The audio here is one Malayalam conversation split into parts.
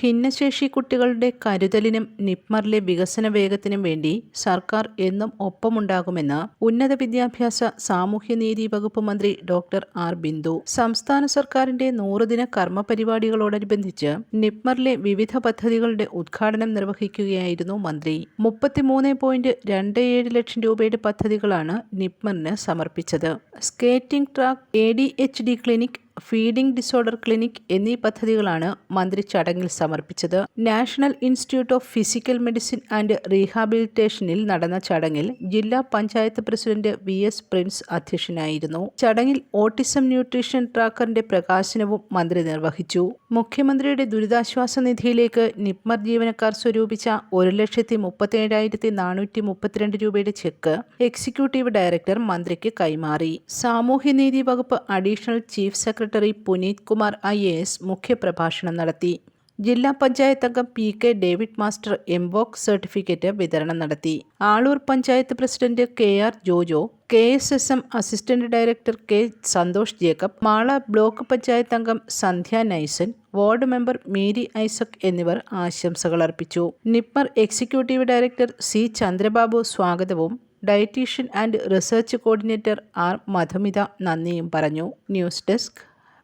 ഭിന്നശേഷി കുട്ടികളുടെ കരുതലിനും നിപ്മറിലെ വികസന വേഗത്തിനും വേണ്ടി സർക്കാർ എന്നും ഒപ്പമുണ്ടാകുമെന്ന് ഉന്നത വിദ്യാഭ്യാസ സാമൂഹ്യനീതി വകുപ്പ് മന്ത്രി ഡോക്ടർ ആർ ബിന്ദു. സംസ്ഥാന സർക്കാരിന്റെ നൂറുദിന കർമ്മ പരിപാടികളോടനുബന്ധിച്ച് നിപ്മറിലെ വിവിധ പദ്ധതികളുടെ ഉദ്ഘാടനം നിർവഹിക്കുകയായിരുന്നു മന്ത്രി. മുപ്പത്തിമൂന്ന് പോയിന്റ് രണ്ട് ഏഴ് ലക്ഷം രൂപയുടെ പദ്ധതികളാണ് നിപ്മറിന് സമർപ്പിച്ചത്. Skating track A D H D clinic feeding disorder clinic എന്നീ പദ്ധതികളാണ് മന്ത്രി ചടങ്ങിൽ സമർപ്പിച്ചത്. National Institute of Physical Medicine and റീഹാബിലിറ്റേഷനിൽ നടന്ന ചടങ്ങിൽ ജില്ലാ panchayat president V S Prince അധ്യക്ഷനായിരുന്നു. ചടങ്ങിൽ ഓട്ടിസം ന്യൂട്രീഷൻ ട്രാക്കറിന്റെ പ്രകാശനവും മന്ത്രി നിർവഹിച്ചു. മുഖ്യമന്ത്രിയുടെ ദുരിതാശ്വാസ നിധിയിലേക്ക് നിപ്മർ ജീവനക്കാർ സ്വരൂപിച്ച ഒരു ലക്ഷത്തി മുപ്പത്തേഴായിരത്തി നാനൂറ്റി മുപ്പത്തിരണ്ട് രൂപയുടെ ചെക്ക് എക്സിക്യൂട്ടീവ് ഡയറക്ടർ മന്ത്രിക്ക് കൈമാറി. സാമൂഹ്യനീതി വകുപ്പ് additional chief secretary Puneet Kumar I A S മുഖ്യപ്രഭാഷണം നടത്തി. ജില്ലാ പഞ്ചായത്ത് അംഗം പി കെ ഡേവിഡ് മാസ്റ്റർ എംബോക് സർട്ടിഫിക്കറ്റ് വിതരണം നടത്തി. Aloor panchayat president K R Jojo K S S M assistant director K Santhosh Jacob Mala block panchayat അംഗം Sandhya Naisan ward member Mary Isaac എന്നിവർ ആശംസകൾ അർപ്പിച്ചു. നിപ്മർ എക്സിക്യൂട്ടീവ് ഡയറക്ടർ സി ചന്ദ്രബാബു സ്വാഗതവും dietician and research coordinator R Madhumitha നന്ദിയും പറഞ്ഞു. News desk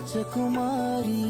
राजकुमारी